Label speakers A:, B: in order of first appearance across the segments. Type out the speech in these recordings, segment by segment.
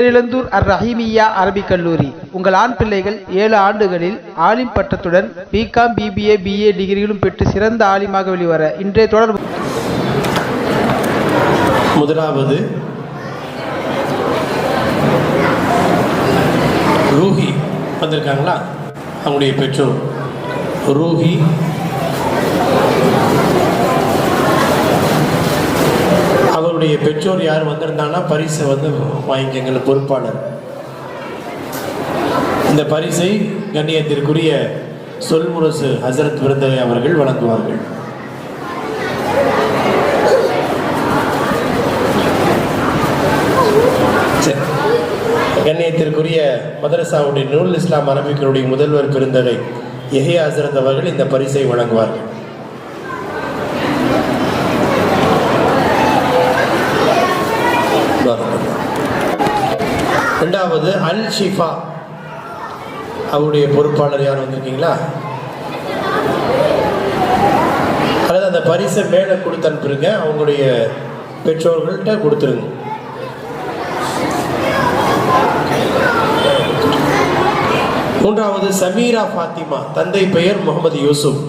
A: பேரிழந்தூர் அர் ரஹீமியா அரபிக் கல்லூரி. உங்கள் ஆண் பிள்ளைகள் ஏழு ஆண்டுகளில் ஆலிம் பட்டத்துடன் பிகாம் பிபிஏ பிஏ டிகிரிகளும் பெற்று சிறந்த ஆலிமாக வெளிவர இன்றைய தொடர்பு
B: முதலாவது ரூஹி வந்திருக்காங்களா? அவங்களுடைய பெற்றோர். ரூஹி அவருடைய பெற்றோர் யார் வந்திருந்தாங்கன்னா பரிசை வந்து வாங்கிக்கங்க பொறுப்பாளர். இந்த பரிசை கண்ணியத்திற்குரிய சொல்முரசு ஹசரத் விருந்தவை அவர்கள் வழங்குவார்கள். கண்ணியத்திற்குரிய மதரசாவுடைய நூல் இஸ்லாம் அரபிக்களுடைய முதல்வர் பெருந்தகை எஹே ஹசரத் அவர்கள் இந்த பரிசை வழங்குவார்கள். ரெண்டாவது அல் ஷிஃபா அவருடைய பொறுப்பாளர் யார் வந்திருக்கீங்களா? அல்லது அந்த பரிசை மேலே கொடுத்து அனுப்புறீங்க அவங்களுடைய பெற்றோர்கள்ட்ட கொடுத்துருங்க. மூன்றாவது சமீரா ஃபாத்திமா. தந்தை பெயர் முகமது யூசுப்.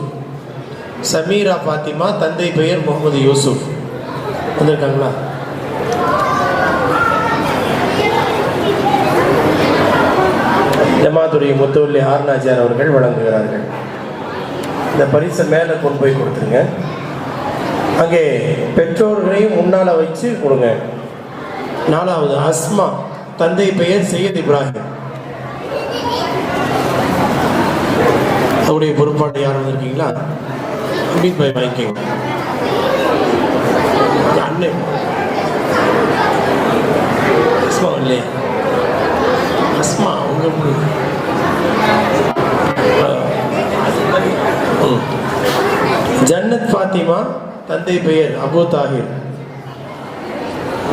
B: சமீரா ஃபாத்திமா தந்தை பெயர் முகமது யூசுப். வந்திருக்காங்களா? ஜமாத்துடைய முத்தவல்லி ஆர்னாச்சார் அவர்கள் வழங்குகிறார்கள். இந்த பரிசை மேலே கொண்டு போய் கொடுத்துருங்க. அங்கே பெற்றோர்களையும் முன்னால் வச்சு கொடுங்க. நாலாவது அஸ்மா தந்தை பெயர் சையத் இப்ராஹிம். அவருடைய பொறுப்பாட்டு யார் வந்திருக்கீங்களா? அமீத் போய் வாங்கிக்கோங்க. ஃபாத்திமா தந்தை பெயர் அபு தாகிர்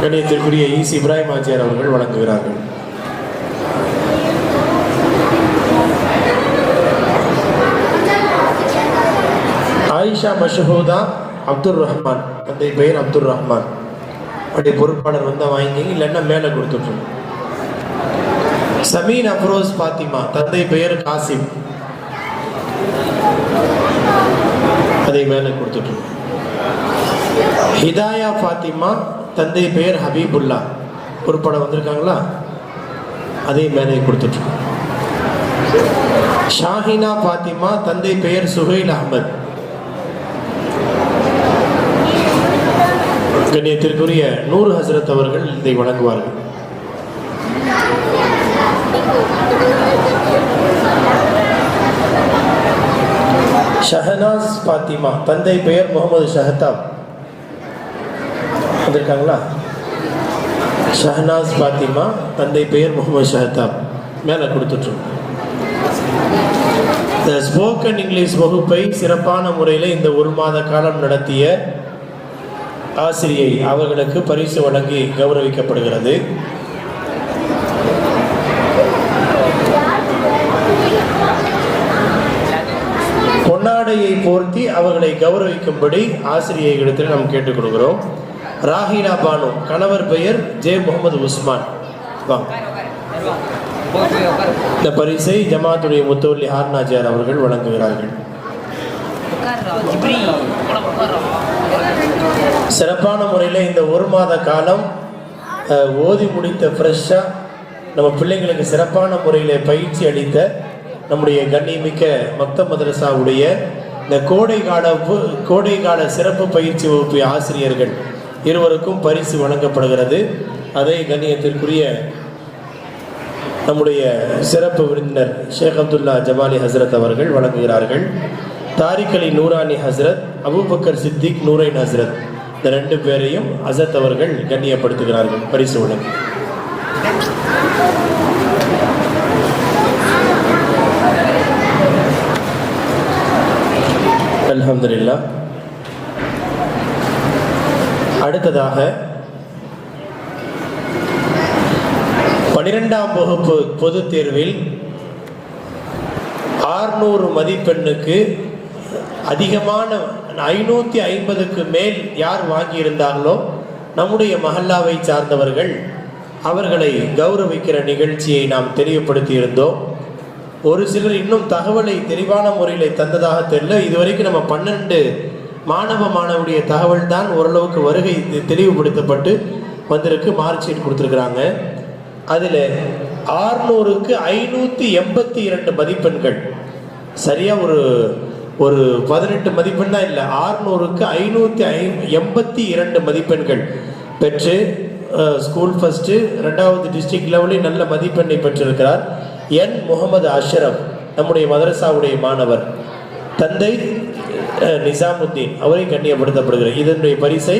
B: கணியத்திற்குரிய ஈசி இப்ராஹிம் ஆச்சியார் அவர்கள் வழங்குகிறார்கள். ஆயிஷா மஷஹூதா அப்துல் ரஹ்மான். தந்தை பெயர் அப்துல் ரஹ்மான். அப்படி பொறுப்பாளர் வந்தால் வாங்கிங்க இல்லைன்னா மேலே கொடுத்துட்ருங்க. சமீன் அப்ரோஸ் பாத்திமா தந்தை பெயர் காசிம். அதை மேலே கொடுத்துட்ருக்கோம் ஹிதாயா ஃபாத்திமா தந்தை பெயர் ஹபீபுல்லா. பொறுப்பாளர் வந்திருக்காங்களா? அதை மேலே கொடுத்துட்ருக்கோம் ஷாஹினா ஃபாத்திமா தந்தை பெயர் சுஹைல் அஹமத். கண்ணியத்திற்குரிய நூறு ஹசரத் அவர்கள் இதை வழங்குவார்கள். ஷஹனாஸ் பாத்திமா. தந்தை பெயர் முகமது ஷஹதாப். வந்திருக்காங்களா? ஷஹனாஸ் பாத்திமா தந்தை பெயர் முகமது ஷஹதாப். மேலே கொடுத்துட்ருக்கோம் இந்த ஸ்போக்கன் இங்கிலீஷ் வகுப்பை சிறப்பான முறையில் இந்த ஒரு மாத காலம் நடத்திய ஆசிரியை அவர்களுக்கு பரிசு வழங்கி கௌரவிக்கப்படுகிறது. பொன்னாடையை போர்த்தி அவர்களை கௌரவிக்கும்படி ஆசிரியர்களிடத்தில் நாம் கேட்டுக் கொடுக்கிறோம் ராஹிலா பானு கணவர் பெயர் ஜே முகமது உஸ்மான். இந்த பரிசை ஜமாத்துடைய முத்தவல்லி ஹார்னாஜியார் அவர்கள் வழங்குகிறார்கள். சிறப்பான முறையில் இந்த ஒரு மாத காலம் ஓதி முடித்த ஃப்ரெஷ்ஷாக நம்ம பிள்ளைங்களுக்கு சிறப்பான முறையில் பயிற்சி அளித்த நம்முடைய கண்ணியமிக்க மக்த மதரசாவுடைய இந்த கோடை கால பு- கோடை கால சிறப்பு பயிற்சி வகுப்பு ஆசிரியர்கள் இருவருக்கும் பரிசு வழங்கப்படுகிறது. அதே கண்ணியத்திற்குரிய நம்முடைய சிறப்பு விருந்தினர் ஷேக் அப்துல்லா ஜமாலி ஹசரத் அவர்கள் வழங்குகிறார்கள். தாரிக் அலி நூரானி ஹசரத் அபூபக்கர் சித்திக் நூரைன் ஹசரத். இந்த ரெண்டு பேரையும் ஹசரத் அவர்கள் கண்ணியப்படுத்துகிறார்கள். பரிசு வழங்கி. அலமதுல்லா அடுத்ததாக பனிரெண்டாம் வகுப்பு பொதுத் தேர்வில் ஆறுநூறு மதிப்பெண்ணுக்கு அதிகமான ஐநூற்றி ஐம்பதுக்கு மேல் யார் வாங்கியிருந்தார்களோ நம்முடைய மஹல்லாவை சார்ந்தவர்கள் அவர்களை கௌரவிக்கிற நிகழ்ச்சியை நாம் தெரியப்படுத்தியிருந்தோம். ஒரு சிலர் இன்னும் தகவலை தெளிவான முறையில் தந்ததாக தெரியல. இதுவரைக்கும் நம்ம பன்னெண்டு மாணவ மாணவருடைய தகவல் தான் ஓரளவுக்கு வருகை தெ- தெளிவுபடுத்தப்பட்டு வந்திருக்கு மார்க் ஷீட் கொடுத்துருக்குறாங்க. அதில் ஆறுநூறுக்கு ஐநூற்றி எண்பத்தி இரண்டு மதிப்பெண்கள். சரியாக ஒரு ஒரு பதினெட்டு மதிப்பெண் தான் இல்லை ஆறுநூறுக்கு ஐநூற்றி ஐ எண்பத்தி இரண்டு மதிப்பெண்கள் பெற்று ஸ்கூல் ஃபஸ்ட்டு ரெண்டாவது டிஸ்ட்ரிக்ட் லெவலில் நல்ல மதிப்பெண்ணை பெற்றிருக்கிறார். என் முகமது அஷ்ரப் நம்முடைய மதரசாவுடைய மாணவர் தந்தை நிசாமுத்தீன் அவரை கண்ணியப்படுத்தப்படுகிறார். இதனுடைய பரிசை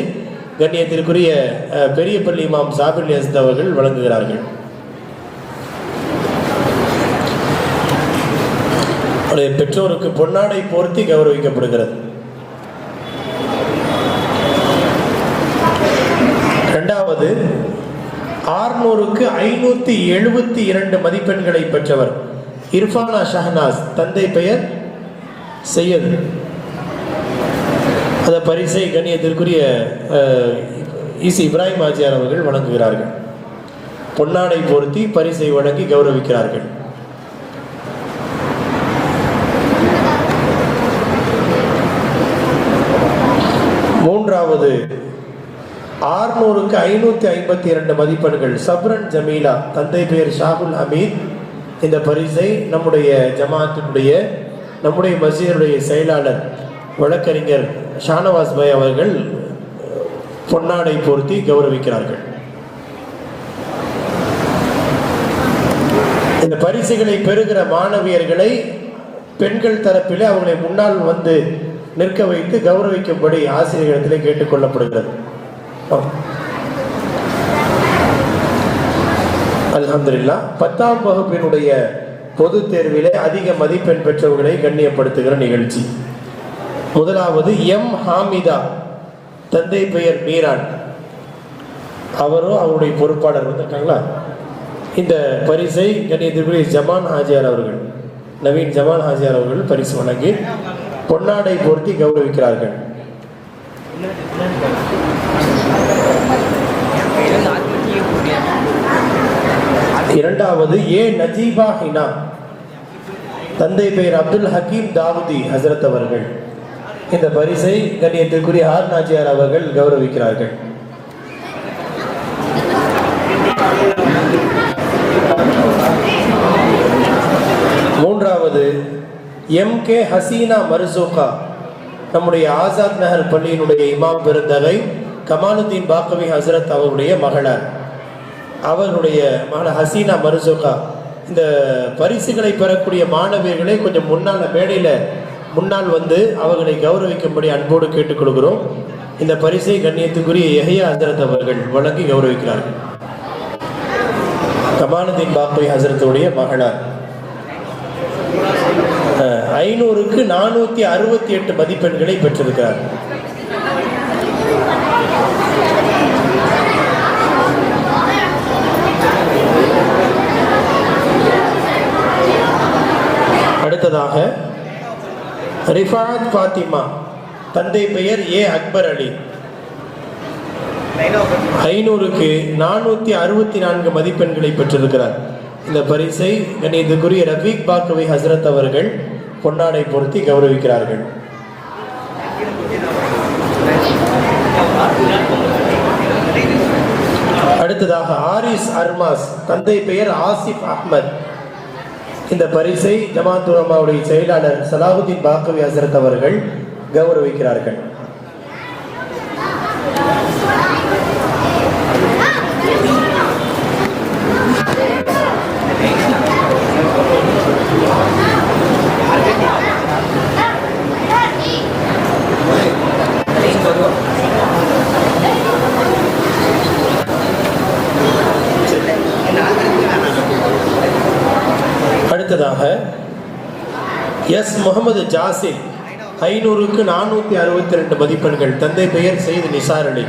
B: கண்ணியத்திற்குரிய அஹ், பெரிய பள்ளி இமாம் சாபில் யசத் அவர்கள் வழங்குகிறார்கள். பெற்றோருக்கு பொன்னாடை போர்த்தி கௌரவிக்கப்படுகிறது இரண்டாவது ஆறுநூறுக்கு ஐநூத்தி எழுபத்தி இரண்டு மதிப்பெண்களை பெற்றவர் இர்ஃபானா ஷஹனாஸ். தந்தை பெயர்? செய்யது அந்த பரிசை கண்ணியத்திற்குரிய இசி இப்ராஹிம் ஆஜியார் அவர்கள் வழங்குகிறார்கள். பொன்னாடை பொருத்தி பரிசை வழங்கி கௌரவிக்கிறார்கள். மூன்றாவது அறுநூறுக்கு ஐநூற்றி ஐம்பத்தி இரண்டு மதிப்பெண்கள். சப்ரன் ஜமீலா தந்தை பேர் ஷாகுல் ஹமீத். இந்த பரிசை நம்முடைய ஜமாத்தினுடைய நம்முடைய மசீருடைய செயலாளர் வழக்கறிஞர் ஷானவாஸ் பாய் அவர்கள் பொன்னாடை பொருத்தி கௌரவிக்கிறார்கள். இந்த பரிசுகளை பெறுகிற மாணவியர்களை பெண்கள் தரப்பிலே அவர்களை முன்னால் வந்து நிற்க வைத்து கௌரவிக்கும்படி ஆசிரியர்களிடத்திலே கேட்டுக்கொள்ளப்படுகிறது அலமதுல்லா பத்தாம் வகுப்பினுடைய பொது தேர்விலே அதிக மதிப்பெண் பெற்றவர்களை கண்ணியப்படுத்துகிற நிகழ்ச்சி. முதலாவது எம். ஹாமிதா. தந்தை பெயர் மீரான். அவரும் அவருடைய பொறுப்பாளர் வந்திருக்காங்களா? இந்த பரிசை கண்ணியத்திற்குரிய ஜமான் ஹாஜியார் அவர்கள் நவீன் ஜமான் ஹாஜியார் அவர்கள் பரிசு வழங்கி பொன்னாடை போர்த்தி கௌரவிக்கிறார்கள். இரண்டாவது ஏ நஜீபா ஹினா தந்தை பெயர் அப்துல் ஹக்கீம் தாவூதி ஹசரத் அவர்கள். இந்த பரிசை கண்ணியத்திற்குரிய ஆர் நாச்சியார் அவர்கள் கௌரவிக்கிறார்கள். மூன்றாவது எம் கே ஹசீனா மருசோகா. நம்முடைய ஆசாத் நகர் பள்ளியினுடைய இமாம் பெருந்தகை கமாலுத்தீன் பாக்கவி ஹசரத் அவருடைய மகளார். அவர்களுடைய மகள் ஹசீனா மர்சூகா இந்த பரிசுகளை பெறக்கூடிய மாணவியர்களை கொஞ்சம் முன்னால் மேடையில் முன்னால் வந்து அவர்களை கௌரவிக்கும்படி அன்போடு கேட்டுக்கொள்கிறோம். இந்த பரிசை கண்ணியத்துக்குரிய எஹையா ஹசரத் அவர்கள் வழங்கி கௌரவிக்கிறார்கள். கமாலுதீன் பாப்பை ஹசரத்துடைய மகளார் ஐநூறுக்கு நானூற்றி அறுபத்தி எட்டு மதிப்பெண்களை பெற்றிருக்கிறார். அடுத்ததாக ரிஃபாத் ஃபாத்திமா தந்தை பெயர் ஏ அக்பர் அலி. ஐநூறுக்கு நானூற்றி அறுபத்தி நான்கு மதிப்பெண்களை பெற்றிருக்கிறார். இந்த பரிசை கணியத்துக்குரிய ரஃபீக் பாக்கவை ஹசரத் அவர்கள் பொன்னாடை பொருத்தி கௌரவிக்கிறார்கள். அடுத்ததாக ஆரிஸ் அர்மாஸ் தந்தை பெயர் ஆசிப் அஹ்மத். இந்த பரிசை ஜமாத்துலமாவுடைய செயலாளர் சலாஹுதீன் பாக்கவி ஹசரத் அவர்கள் கௌரவிக்கிறார்கள். அடுத்ததாக எஸ் முகமது ஜாசின் ஐநூறுக்கு நானூற்றி அறுபத்தி ரெண்டு மதிப்பெண்கள் தந்தை பெயர் செய்து நிசார் அலி.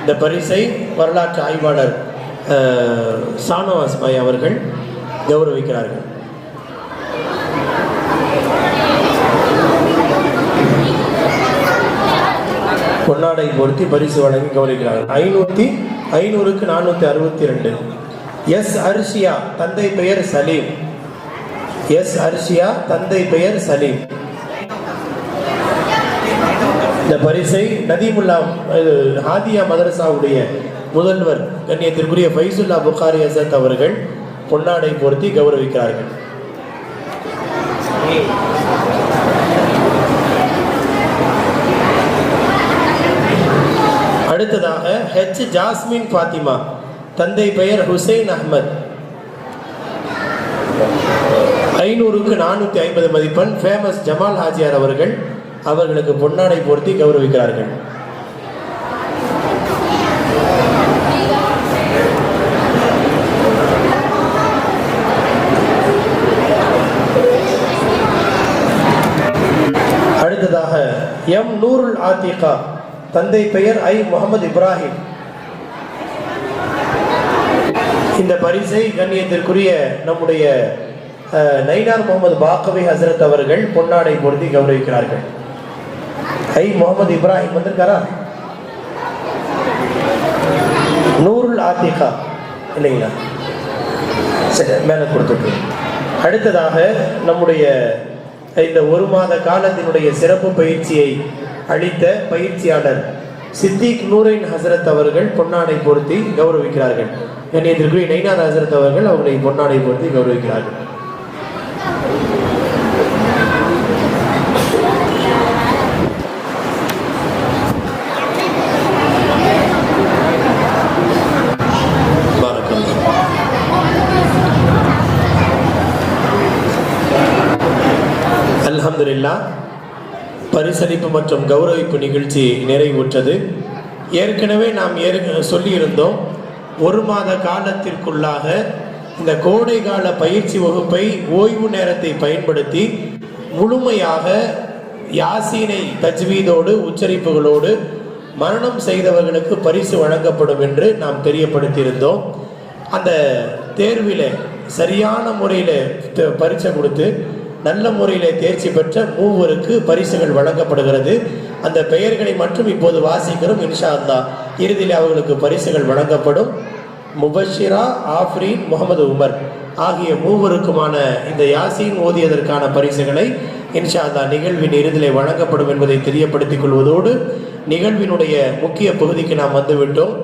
B: இந்த பரிசை வரலாற்று ஆய்வாளர் சானவாஸ் பாய் அவர்கள் கௌரவிக்கிறார்கள். பொன்னாடை பொருத்தி பரிசு வழங்கி கௌரவிக்கிறார்கள். ஐநூற்றி ஐநூறுக்கு நானூற்றி அறுபத்தி ரெண்டு எஸ் அரிசியா தந்தை பெயர் சலீம். எஸ் அர்ஷியா தந்தை பெயர் சலீம். இந்த பரிசை நதீமுல்லா ஹாதியா மதரசாவுடைய முதல்வர் கண்ணியத்திற்குரிய ஃபைசுல்லா புகாரி அசத் அவர்கள் பொன்னாடை பொருத்தி கௌரவிக்கிறார்கள். அடுத்ததாக ஹெச் ஜாஸ்மின் ஃபாத்திமா தந்தை பெயர் ஹுசைன் அஹ்மத். ஐநூறுக்கு நானூற்றி ஐம்பது மதிப்பெண் ஃபேமஸ் ஜமால் ஹாஜியார் அவர்கள் அவர்களுக்கு பொன்னாடை பொருத்தி கௌரவிக்கிறார்கள். அடுத்ததாக எம் நூருல் ஆத்திகா தந்தை பெயர் ஐ முகமது இப்ராஹிம். இந்த பரிசை கண்ணியத்திற்குரிய நம்முடைய நைனார் முகமது பாக்கவி ஹசரத் அவர்கள் பொன்னாடை பொருத்தி கௌரவிக்கிறார்கள். ஐ முகமது இப்ராஹிம் வந்திருக்காரா? நூருல் ஆத்திகா. இல்லைங்களா? சரி மேலே கொடுத்துட்டு. அடுத்ததாக நம்முடைய இந்த ஒரு மாத காலத்தினுடைய சிறப்பு பயிற்சியை அளித்த பயிற்சியாளர் சித்திக் நூரைன் ஹசரத் அவர்கள் பொன்னாடை பொருத்தி கௌரவிக்கிறார்கள். கண்ணியத்திற்குரிய நைனார் ஹசரத் அவர்கள் அவர்களை பொன்னாடை பொருத்தி கௌரவிக்கிறார்கள். அல்ஹம்துலில்லாஹ் பரிசளிப்பு மற்றும் கௌரவிப்பு நிகழ்ச்சி நிறைவுற்றது. ஏற்கனவே நாம் ஏற் சொல்லியிருந்தோம் ஒரு மாத காலத்திற்குள்ளாக இந்த கோடை கால பயிற்சி வகுப்பை ஓய்வு நேரத்தை பயன்படுத்தி முழுமையாக யாசீனை தஜ்வீதோடு உச்சரிப்புகளோடு மரணம் செய்தவர்களுக்கு பரிசு வழங்கப்படும் என்று நாம் தெரியப்படுத்தியிருந்தோம். அந்த தேர்வில் சரியான முறையில் பரீட்சை கொடுத்து நல்ல முறையில் தேர்ச்சி பெற்ற மூவருக்கு பரிசுகள் வழங்கப்படுகிறது. அந்த பெயர்களை மட்டும் இப்போது வாசிக்கிறோம் இன்ஷா அல்லா இறுதியில் அவர்களுக்கு பரிசுகள் வழங்கப்படும். முபஷிரா ஆஃப்ரீன் முகமது உமர் ஆகிய மூவருக்குமான இந்த யாசின் ஓதியதற்கான பரிசுகளை இன்ஷா அல்லா நிகழ்வின் இறுதியிலே வழங்கப்படும் என்பதை தெரியப்படுத்திக் கொள்வதோடு நிகழ்வினுடைய முக்கிய பகுதிக்கு நாம் வந்துவிட்டோம்.